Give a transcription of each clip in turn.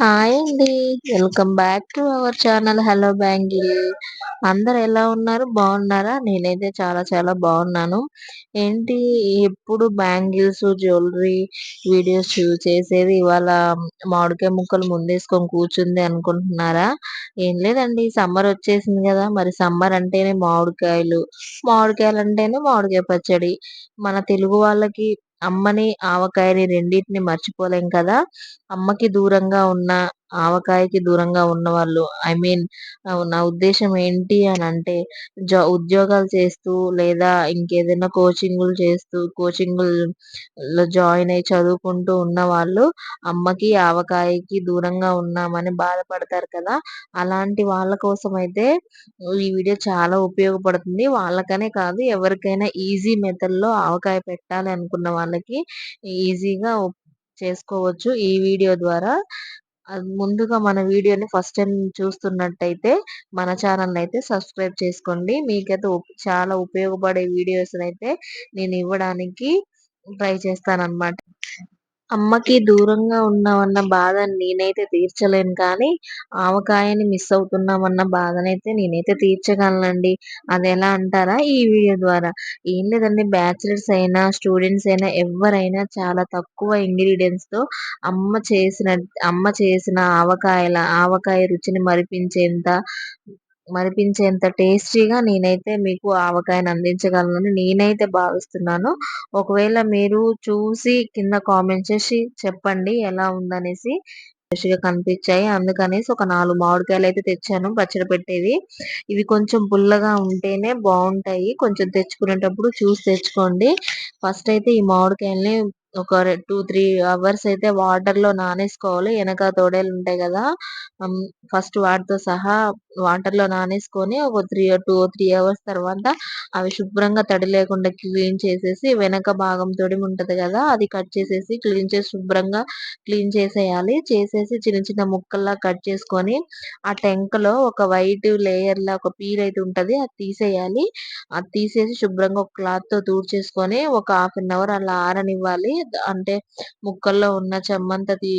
Hi అండి. Welcome back to our channel hello bangle అందరు ఎలా ఉన్నారు? బాగున్నారా? నేనైతే చాలా చాలా బాగున్నాను. ఏంటి? ఎప్పుడు బ్యాంగిల్స్ జ్యువెలరీ వీడియోస్ చేసేది ఇవాళ మామిడికాయ ముక్కలు ముందేసుకొని కూర్చుంది అనుకుంటున్నారా? ఏం లేదండి. సమ్మర్ వచ్చేసింది కదా. మరి సమ్మర్ అంటేనే మామిడికాయలు. మామిడికాయలు అంటేనే మామిడికాయ పచ్చడి. మన తెలుగు వాళ్ళకి అమ్మని ఆవకాయని రెండింటిని మర్చిపోలేం కదా? అమ్మకి దూరంగా ఉన్న ఆవకాయకి దూరంగా ఉన్నవాళ్ళు. ఐ మీన్ నా ఉద్దేశం ఏంటి అని అంటే జా ఉద్యోగాలు చేస్తూ లేదా ఇంకేదైనా కోచింగ్లు చేస్తూ కోచింగ్లో జాయిన్ అయ్యి చదువుకుంటూ ఉన్న వాళ్ళు అమ్మకి ఆవకాయకి దూరంగా ఉన్నామని బాధపడతారు కదా. అలాంటి వాళ్ళ కోసం అయితే ఈ వీడియో చాలా ఉపయోగపడుతుంది. వాళ్ళకనే కాదు ఎవరికైనా ఈజీ మెథడ్లో ఆవకాయ పెట్టాలి అనుకున్న వాళ్ళకి ఈజీగా చేసుకోవచ్చు ఈ వీడియో ద్వారా. ముందుగా మన వీడియోని ఫస్ట్ టైం చూస్తున్నట్టయితే మన ఛానల్ని అయితే సబ్స్క్రైబ్ చేసుకోండి. మీకైతే చాలా ఉపయోగపడే వీడియోస్ అయితే నేను ఇవ్వడానికి ట్రై చేస్తానన్నమాట. అమ్మకి దూరంగా ఉన్నామన్న బాధని నేనైతే తీర్చలేను. కానీ ఆవకాయని మిస్ అవుతున్నామన్న బాధనైతే నేనైతే తీర్చగలనండి. అది ఎలా అంటారా? ఈ వీడియో ద్వారా. ఏం లేదండి బ్యాచిలర్స్ అయినా స్టూడెంట్స్ అయినా ఎవరైనా చాలా తక్కువ ఇంగ్రీడియంట్స్తో అమ్మ చేసిన అమ్మ చేసిన ఆవకాయల ఆవకాయ రుచిని మరిపించేంత మరిపించేంత టేస్టీగా నేనైతే మీకు ఆవకాయని అందించగలనని నేనైతే భావిస్తున్నాను. ఒకవేళ మీరు చూసి కింద కామెంట్ చేసి చెప్పండి ఎలా ఉందనేసి ఫ్రెష్గా కనిపించాయి. అందుకనేసి ఒక నాలుగు మామిడికాయలు అయితే తెచ్చాను పచ్చడి పెట్టేవి. ఇవి కొంచెం పుల్లగా ఉంటేనే బాగుంటాయి. కొంచెం తెచ్చుకునేటప్పుడు చూసి తెచ్చుకోండి. ఫస్ట్ అయితే ఈ మామిడికాయల్ని ఒక టూ త్రీ అవర్స్ అయితే వాటర్లో నానేసుకోవాలి. వెనక తోడేలు ఉంటాయి కదా! ఫస్ట్ వాటితో సహా వాటర్లో నానేసుకొని ఒక త్రీ టూ త్రీ అవర్స్ తర్వాత అవి శుభ్రంగా తడి లేకుండా క్లీన్ చేసేసి వెనక భాగం తొడిమి ఉంటది కదా! అది కట్ చేసేసి క్లీన్ చేసి శుభ్రంగా క్లీన్ చేసేయాలి. చేసేసి చిన్న చిన్న ముక్కల్లా కట్ చేసుకొని ఆ టెంకలో ఒక వైట్ లేయర్ లా ఒక పీల్ అయితే ఉంటది అది తీసేయాలి. అది తీసేసి శుభ్రంగా ఒక క్లాత్తో తూడ్చేసుకొని ఒక హాఫ్ అన్ అవర్ అలా ఆరనివ్వాలి. అంటే ముక్కల్లో ఉన్న చెమ్మంతా తీ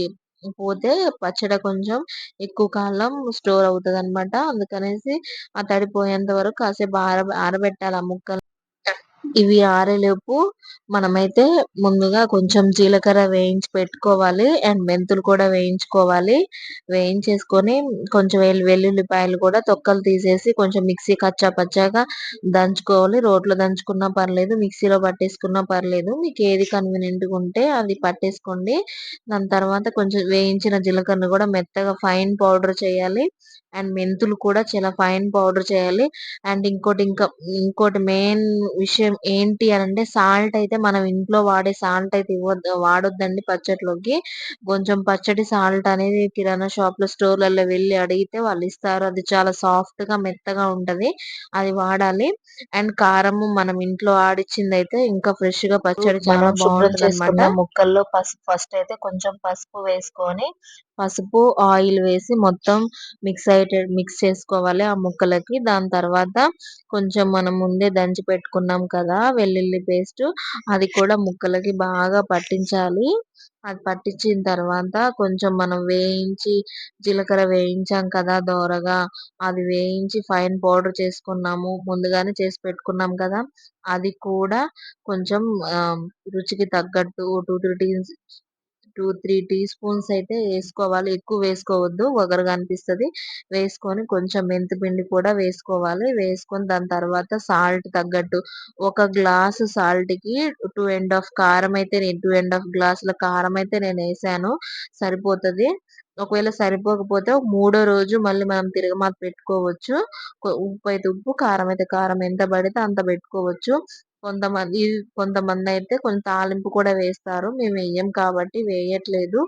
పోతే పచ్చడి కొంచెం ఎక్కువ కాలం స్టోర్ అవుతుంది అనమాట అందుకనేసి ఆ తడిపోయేంత వరకు కాసేపు ఆర ఆరబెట్టాలి ఆ ముక్కలు ఇవి ఆరేలోపు మనమైతే ముందుగా కొంచెం జీలకర్ర వేయించి పెట్టుకోవాలి అండ్ మెంతులు కూడా వేయించుకోవాలి. వేయించేసుకొని కొంచెం వెల్లుల్లిపాయలు కూడా తొక్కలు తీసేసి కొంచెం మిక్సీ కచ్చా పచ్చాగా దంచుకోవాలి. రోట్లో దంచుకున్నా పర్లేదు మిక్సీలో పట్టేసుకున్నా పర్లేదు. మీకు ఏది కన్వీనియంట్గా ఉంటే అది పట్టేసుకోండి. దాని తర్వాత కొంచెం వేయించిన జీలకర్ర కూడా మెత్తగా ఫైన్ పౌడర్ చేయాలి. అండ్ మెంతులు కూడా చాలా ఫైన్ పౌడర్ చేయాలి. అండ్ ఇంకోటి ఇంకా ఇంకోటి మెయిన్ విషయం ఏంటి అని అంటే సాల్ట్ అయితే మనం ఇంట్లో వాడే సాల్ట్ అయితే ఇవ్వద్దు వాడొద్దండి పచ్చట్లోకి. కొంచెం పచ్చడి సాల్ట్ అనేది కిరాణా షాప్లో స్టోర్లలో వెళ్ళి అడిగితే వాళ్ళు ఇస్తారు. అది చాలా సాఫ్ట్గా మెత్తగా ఉంటది. అది వాడాలి. అండ్ కారము మనం ఇంట్లో ఆడిచ్చింది అయితే ఇంకా ఫ్రెష్గా పచ్చడి చాలా బాగుంటది అనమాట ముక్కల్లో పసుపు ఫస్ట్ అయితే కొంచెం పసుపు వేసుకొని పసుపు ఆయిల్ వేసి మొత్తం మిక్స్ అయ్యేటట్టు మిక్స్ చేసుకోవాలి ఆ ముక్కలకి. దాని తర్వాత కొంచెం మనం ముందే దంచి పెట్టుకున్నాం కదా వెల్లుల్లి పేస్ట్. అది కూడా ముక్కలకి బాగా పట్టించాలి. అది పట్టించిన తర్వాత కొంచెం మనం వేయించి జీలకర్ర వేయించాం కదా దోరగా. అది వేయించి ఫైన్ పౌడర్ చేసుకున్నాము. ముందుగానే చేసి పెట్టుకున్నాం కదా. అది కూడా కొంచెం రుచికి తగ్గట్టు two three tea two three teaspoons అయితే వేసుకోవాలి. ఎక్కువ వేసుకోవద్దు. వగరుగా అనిపిస్తుంది. వేసుకొని కొంచెం మెంతి పిండి కూడా వేసుకోవాలి. వేసుకొని దాని తర్వాత సాల్ట్ తగ్గట్టు ఒక గ్లాసు సాల్ట్కి టూ అండ్ హాఫ్ కారం అయితే నేను టూ అండ్ హాఫ్ గ్లాసుల కారం అయితే నేను వేసాను. సరిపోతుంది. ఒకవేళ సరిపోకపోతే మూడో రోజు మళ్ళీ మనం తిరగమాత పెట్టుకోవచ్చు. ఉప్పు అయితే ఉప్పు కారం అయితే కారం. ఎంత పడితే అంత పెట్టుకోవచ్చు. కొంతమంది కొంతమంది అయితే కొంచెం తాలింపు కూడా వేస్తారు. మేము వేయం కాబట్టి వేయట్లేదు.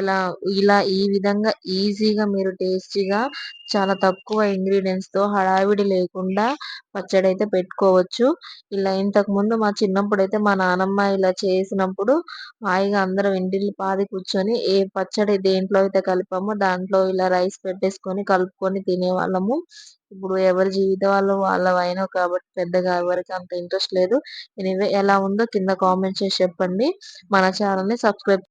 ఇలా ఇలా ఈ విధంగా ఈజీగా మీరు టేస్టీగా చాలా తక్కువ ఇంగ్రీడియంట్స్తో హడావిడి లేకుండా పచ్చడి అయితే పెట్టుకోవచ్చు. ఇలా ఇంతకుముందు మా చిన్నప్పుడు అయితే మా నానమ్మ ఇలా చేసినప్పుడు హాయిగా అందరం ఇంటిని పాది కూర్చొని ఏ పచ్చడి దేంట్లో అయితే కలిపామో దాంట్లో ఇలా రైస్ పెట్టేసుకొని కలుపుకొని తినేవాళ్ళము. ఇప్పుడు ఎవరి జీవితాలు వాళ్ళవైనా కాబట్టి పెద్దగా ఎవరికి అంత ఇంట్రెస్ట్ లేదు. ఎనీవే ఎలా ఉందో కింద కామెంట్ చేసి చెప్పండి. మన ఛానల్ని సబ్స్క్రైబ్